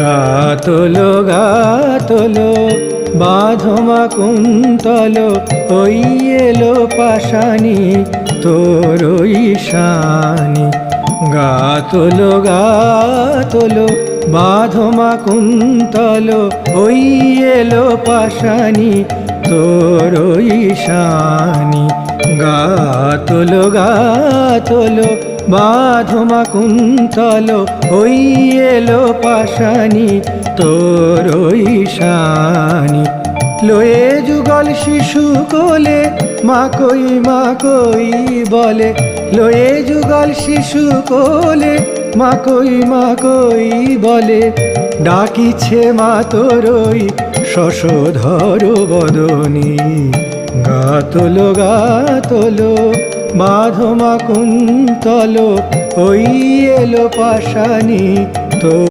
গাতলো গাতলো, বাঁধমা কুন্তল, ওই এলো পাশানি তোর ঈশানি গাতলো গাতলো, বাঁধমা কুন্তল, ওই এলো পাশানি তোর ঈশানি গাতলো গাতলো বাঁধমা কুন্তল, ওই এলো পাশানি, তোর ঈশানি লয়ে যুগল শিশু কোলে মা কই মা কই বলে। লয়ে যুগল শিশু কোলে মা কই মা কই বলে। ডাকিছে মা তোরই শশধর বদনী। গাতলো গাতলো মাধমা কুন্তলো ওই এলো পাশানি তো